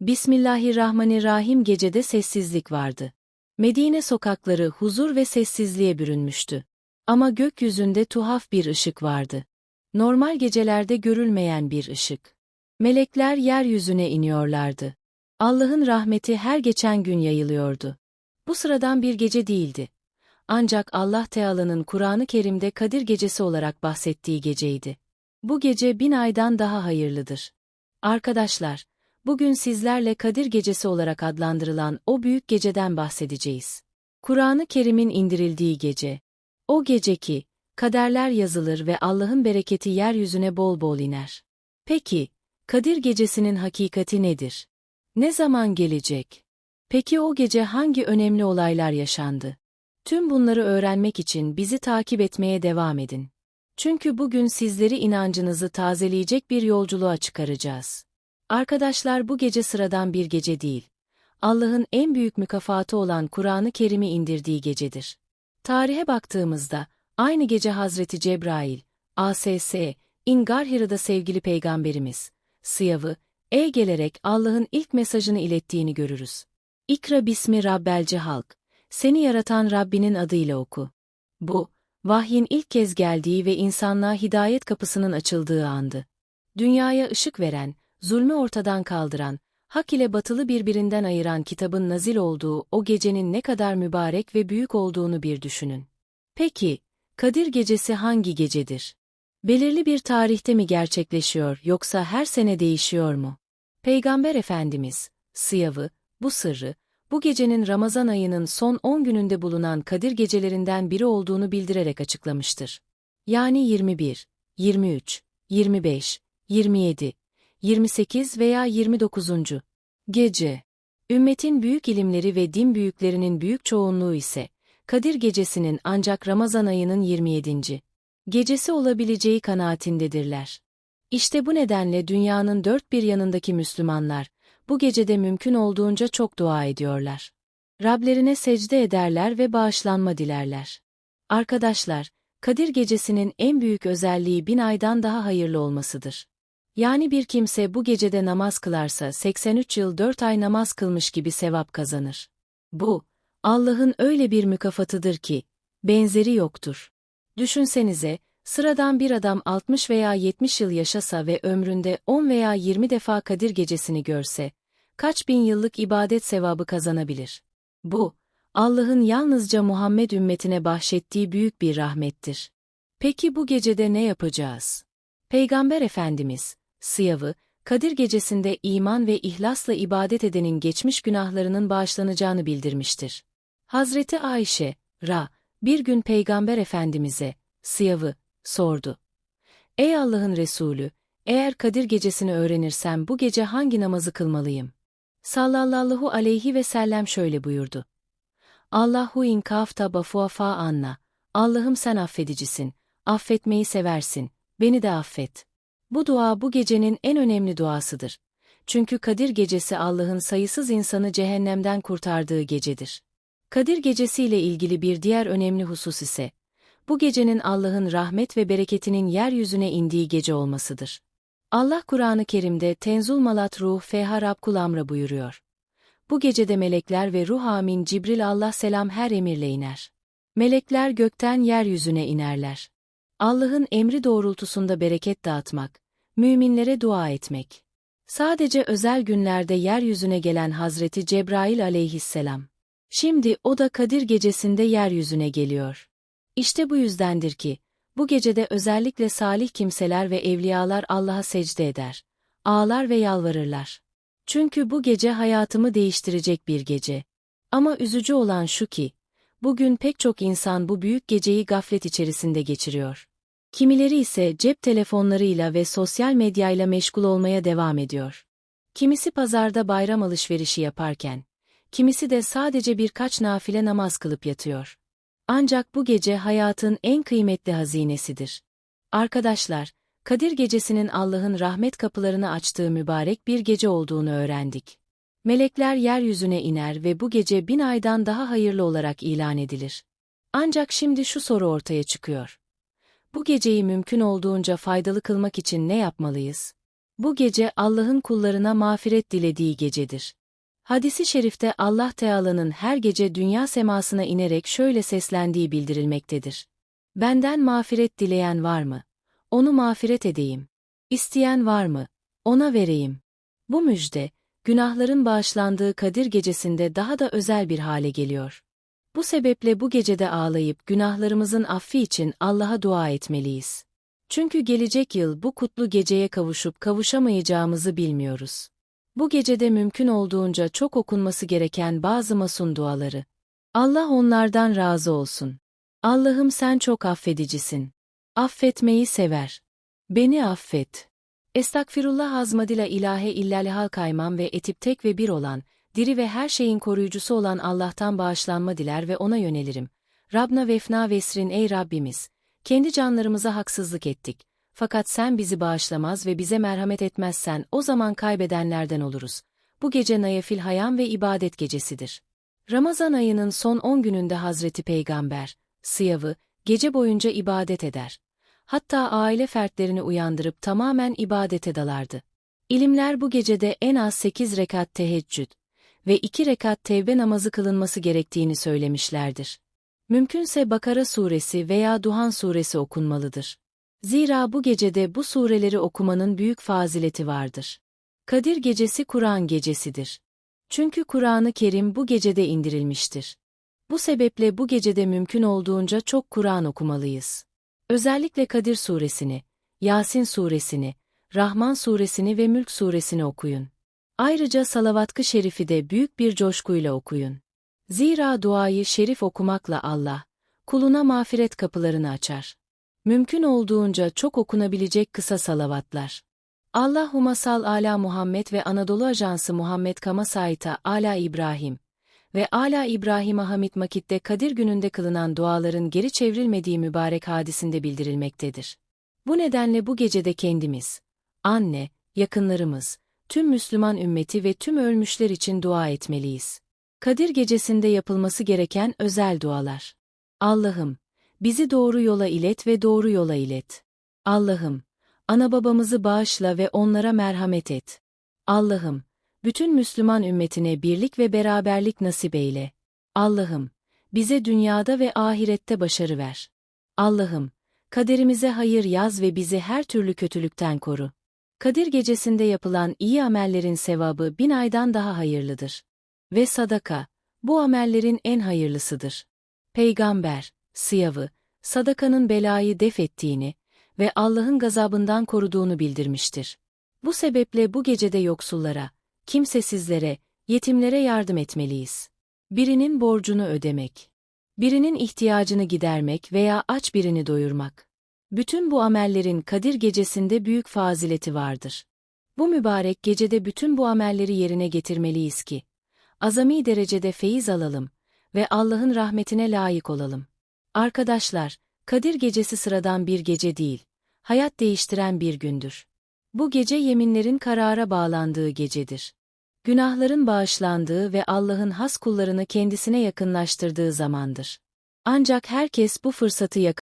Bismillahirrahmanirrahim gecede sessizlik vardı. Medine sokakları huzur ve sessizliğe bürünmüştü. Ama gökyüzünde tuhaf bir ışık vardı. Normal gecelerde görülmeyen bir ışık. Melekler yeryüzüne iniyorlardı. Allah'ın rahmeti her geçen gün yayılıyordu. Bu sıradan bir gece değildi. Ancak Allah Teala'nın Kur'an-ı Kerim'de Kadir Gecesi olarak bahsettiği geceydi. Bu gece bin aydan daha hayırlıdır. Arkadaşlar, bugün sizlerle Kadir Gecesi olarak adlandırılan o büyük geceden bahsedeceğiz. Kur'an-ı Kerim'in indirildiği gece. O gece ki, kaderler yazılır ve Allah'ın bereketi yeryüzüne bol bol iner. Peki, Kadir Gecesi'nin hakikati nedir? Ne zaman gelecek? Peki o gece hangi önemli olaylar yaşandı? Tüm bunları öğrenmek için bizi takip etmeye devam edin. Çünkü bugün sizleri inancınızı tazeleyecek bir yolculuğa çıkaracağız. Arkadaşlar bu gece sıradan bir gece değil. Allah'ın en büyük mükafatı olan Kur'an-ı Kerim'i indirdiği gecedir. Tarihe baktığımızda, aynı gece Hazreti Cebrail, ASS, İngarhira'da sevgili peygamberimiz, Sıyav'ı, E gelerek Allah'ın ilk mesajını ilettiğini görürüz. İkra bismi Rabbelci halk, seni yaratan Rabbinin adıyla oku. Bu, vahyin ilk kez geldiği ve insanlığa hidayet kapısının açıldığı andı. Dünyaya ışık veren, zulmü ortadan kaldıran, hak ile batılı birbirinden ayıran kitabın nazil olduğu o gecenin ne kadar mübarek ve büyük olduğunu bir düşünün. Peki, Kadir Gecesi hangi gecedir? Belirli bir tarihte mi gerçekleşiyor yoksa her sene değişiyor mu? Peygamber Efendimiz, Sıyav'ı, bu sırrı, bu gecenin Ramazan ayının son 10 gününde bulunan Kadir gecelerinden biri olduğunu bildirerek açıklamıştır. Yani 21, 23, 25, 27, 28 veya 29. Gece. Ümmetin büyük ilimleri ve din büyüklerinin büyük çoğunluğu ise, Kadir gecesinin ancak Ramazan ayının 27. gecesi olabileceği kanaatindedirler. İşte bu nedenle dünyanın dört bir yanındaki Müslümanlar, bu gecede mümkün olduğunca çok dua ediyorlar. Rablerine secde ederler ve bağışlanma dilerler. Arkadaşlar, Kadir gecesinin en büyük özelliği bin aydan daha hayırlı olmasıdır. Yani bir kimse bu gecede namaz kılarsa 83 yıl 4 ay namaz kılmış gibi sevap kazanır. Bu, Allah'ın öyle bir mükafatıdır ki, benzeri yoktur. Düşünsenize, sıradan bir adam 60 veya 70 yıl yaşasa ve ömründe 10 veya 20 defa Kadir gecesini görse, kaç bin yıllık ibadet sevabı kazanabilir? Bu, Allah'ın yalnızca Muhammed ümmetine bahşettiği büyük bir rahmettir. Peki bu gecede ne yapacağız? Peygamber Efendimiz, Sıyav'ı, Kadir gecesinde iman ve ihlasla ibadet edenin geçmiş günahlarının bağışlanacağını bildirmiştir. Hazreti Ayşe, Ra, bir gün Peygamber Efendimiz'e, Sıyav'ı, sordu. Ey Allah'ın Resulü, eğer Kadir gecesini öğrenirsem bu gece hangi namazı kılmalıyım? Sallallahu aleyhi ve sellem şöyle buyurdu. Allahu in kafta bafuafa anna. Allah'ım sen affedicisin, affetmeyi seversin, beni de affet. Bu dua bu gecenin en önemli duasıdır. Çünkü Kadir gecesi Allah'ın sayısız insanı cehennemden kurtardığı gecedir. Kadir gecesiyle ilgili bir diğer önemli husus ise, bu gecenin Allah'ın rahmet ve bereketinin yeryüzüne indiği gece olmasıdır. Allah Kur'an-ı Kerim'de Tenzul Malat Ruh Feha Rabkul Amra buyuruyor. Bu gecede melekler ve ruh amin Cibril Allah selam her emirle iner. Melekler gökten yeryüzüne inerler. Allah'ın emri doğrultusunda bereket dağıtmak, müminlere dua etmek. Sadece özel günlerde yeryüzüne gelen Hazreti Cebrail aleyhisselam. Şimdi o da Kadir gecesinde yeryüzüne geliyor. İşte bu yüzdendir ki, bu gecede özellikle salih kimseler ve evliyalar Allah'a secde eder, ağlar ve yalvarırlar. Çünkü bu gece hayatımı değiştirecek bir gece. Ama üzücü olan şu ki, bugün pek çok insan bu büyük geceyi gaflet içerisinde geçiriyor. Kimileri ise cep telefonlarıyla ve sosyal medyayla meşgul olmaya devam ediyor. Kimisi pazarda bayram alışverişi yaparken, kimisi de sadece birkaç nafile namaz kılıp yatıyor. Ancak bu gece hayatın en kıymetli hazinesidir. Arkadaşlar, Kadir Gecesi'nin Allah'ın rahmet kapılarını açtığı mübarek bir gece olduğunu öğrendik. Melekler yeryüzüne iner ve bu gece bin aydan daha hayırlı olarak ilan edilir. Ancak şimdi şu soru ortaya çıkıyor. Bu geceyi mümkün olduğunca faydalı kılmak için ne yapmalıyız? Bu gece Allah'ın kullarına mağfiret dilediği gecedir. Hadisi şerifte Allah Teala'nın her gece dünya semasına inerek şöyle seslendiği bildirilmektedir. Benden mağfiret dileyen var mı? Onu mağfiret edeyim. İsteyen var mı? Ona vereyim. Bu müjde, günahların bağışlandığı Kadir gecesinde daha da özel bir hale geliyor. Bu sebeple bu gecede ağlayıp günahlarımızın affi için Allah'a dua etmeliyiz. Çünkü gelecek yıl bu kutlu geceye kavuşup kavuşamayacağımızı bilmiyoruz. Bu gecede mümkün olduğunca çok okunması gereken bazı masun duaları. Allah onlardan razı olsun. Allah'ım sen çok affedicisin. Affetmeyi sever. Beni affet. Estağfirullah azmadila ilahe illal kaymam ve etip tek ve bir olan, diri ve her şeyin koruyucusu olan Allah'tan bağışlanma diler ve ona yönelirim. Rabna vefna vesrin ey Rabbimiz, kendi canlarımıza haksızlık ettik. Fakat sen bizi bağışlamaz ve bize merhamet etmezsen o zaman kaybedenlerden oluruz. Bu gece Nayefil Hayam ve ibadet gecesidir. Ramazan ayının son 10 gününde Hazreti Peygamber, Sıyavı, gece boyunca ibadet eder. Hatta aile fertlerini uyandırıp tamamen ibadete dalardı. İlimler bu gecede en az 8 rekat teheccüd ve 2 rekat tevbe namazı kılınması gerektiğini söylemişlerdir. Mümkünse Bakara suresi veya Duhan suresi okunmalıdır. Zira bu gecede bu sureleri okumanın büyük fazileti vardır. Kadir gecesi Kur'an gecesidir. Çünkü Kur'an-ı Kerim bu gecede indirilmiştir. Bu sebeple bu gecede mümkün olduğunca çok Kur'an okumalıyız. Özellikle Kadir suresini, Yasin suresini, Rahman suresini ve Mülk suresini okuyun. Ayrıca Salavat-ı Şerif'i de büyük bir coşkuyla okuyun. Zira duayı şerif okumakla Allah, kuluna mağfiret kapılarını açar. Mümkün olduğunca çok okunabilecek kısa salavatlar. Allahümme sal ala Muhammed ve Anadolu Ajansı Muhammed Kamasait'a ala İbrahim ve ala İbrahim'e Hamid Makit'te Kadir gününde kılınan duaların geri çevrilmediği mübarek hadisinde bildirilmektedir. Bu nedenle bu gecede kendimiz, anne, yakınlarımız, tüm Müslüman ümmeti ve tüm ölmüşler için dua etmeliyiz. Kadir gecesinde yapılması gereken özel dualar. Allah'ım, bizi doğru yola ilet ve doğru yola ilet. Allah'ım, ana babamızı bağışla ve onlara merhamet et. Allah'ım, bütün Müslüman ümmetine birlik ve beraberlik nasip eyle. Allah'ım, bize dünyada ve ahirette başarı ver. Allah'ım, kaderimize hayır yaz ve bizi her türlü kötülükten koru. Kadir gecesinde yapılan iyi amellerin sevabı bin aydan daha hayırlıdır. Ve sadaka, bu amellerin en hayırlısıdır. Peygamber, Sıyavı, sadakanın belayı def ettiğini ve Allah'ın gazabından koruduğunu bildirmiştir. Bu sebeple bu gecede yoksullara, kimsesizlere, yetimlere yardım etmeliyiz. Birinin borcunu ödemek, birinin ihtiyacını gidermek veya aç birini doyurmak. Bütün bu amellerin Kadir gecesinde büyük fazileti vardır. Bu mübarek gecede bütün bu amelleri yerine getirmeliyiz ki, azami derecede feyiz alalım ve Allah'ın rahmetine layık olalım. Arkadaşlar, Kadir gecesi sıradan bir gece değil, hayat değiştiren bir gündür. Bu gece yeminlerin karara bağlandığı gecedir. Günahların bağışlandığı ve Allah'ın has kullarını kendisine yakınlaştırdığı zamandır. Ancak herkes bu fırsatı